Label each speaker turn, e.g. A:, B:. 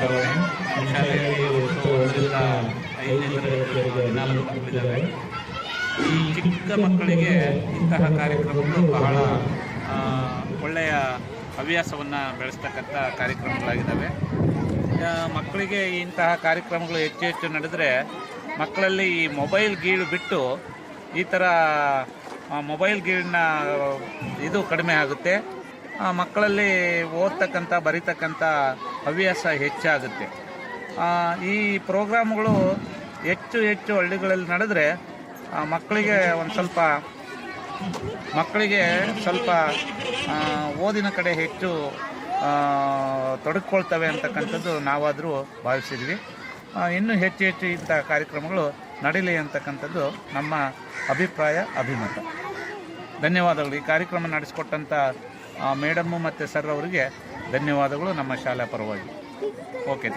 A: ನಮ್ಮ ಶಾಲೆಯಲ್ಲಿ ಈ ಚಿಕ್ಕ ಮಕ್ಕಳಿಗೆ ಇಂತಹ ಕಾರ್ಯಕ್ರಮಗಳು ಬಹಳ ಒಳ್ಳೆಯ ಹವ್ಯಾಸವನ್ನು ಬೆಳೆಸ್ತಕ್ಕಂಥ ಕಾರ್ಯಕ್ರಮಗಳಾಗಿದ್ದಾವೆ. ಮಕ್ಕಳಿಗೆ ಇಂತಹ ಕಾರ್ಯಕ್ರಮಗಳು ಹೆಚ್ಚು ಹೆಚ್ಚು ನಡೆದರೆ ಮಕ್ಕಳಲ್ಲಿ ಈ ಮೊಬೈಲ್ ಗೀಳು ಬಿಟ್ಟು ಈ ಥರ ಮೊಬೈಲ್ ಗೀಳಿನ ಇದು ಕಡಿಮೆ ಆಗುತ್ತೆ. ಮಕ್ಕಳಲ್ಲಿ ಓದ್ತಕ್ಕಂಥ, ಬರೀತಕ್ಕಂಥ ಹವ್ಯಾಸ ಹೆಚ್ಚಾಗುತ್ತೆ. ಈ ಪ್ರೋಗ್ರಾಮ್ಗಳು ಹೆಚ್ಚು ಹೆಚ್ಚು ಹಳ್ಳಿಗಳಲ್ಲಿ ನಡೆದರೆ ಮಕ್ಕಳಿಗೆ ಒಂದು ಸ್ವಲ್ಪ, ಮಕ್ಕಳಿಗೆ ಸ್ವಲ್ಪ ಓದಿನ ಕಡೆ ಹೆಚ್ಚು ತೊಡಗಿಕೊಳ್ತವೆ ಅಂತಕ್ಕಂಥದ್ದು ನಾವಾದರೂ ಭಾವಿಸಿದ್ವಿ. ಇನ್ನೂ ಹೆಚ್ಚು ಹೆಚ್ಚು ಇಂಥ ಕಾರ್ಯಕ್ರಮಗಳು ನಡೀಲಿ ಅಂತಕ್ಕಂಥದ್ದು ನಮ್ಮ ಅಭಿಪ್ರಾಯ, ಅಭಿಮತ. ಧನ್ಯವಾದಗಳು. ಈ ಕಾರ್ಯಕ್ರಮ ನಡೆಸಿಕೊಟ್ಟಂಥ ಮೇಡಮ್ಮು ಮತ್ತು ಸರ್ ಅವರಿಗೆ ಧನ್ಯವಾದಗಳು ನಮ್ಮ ಶಾಲೆ ಪರವಾಗಿ. ಓಕೆ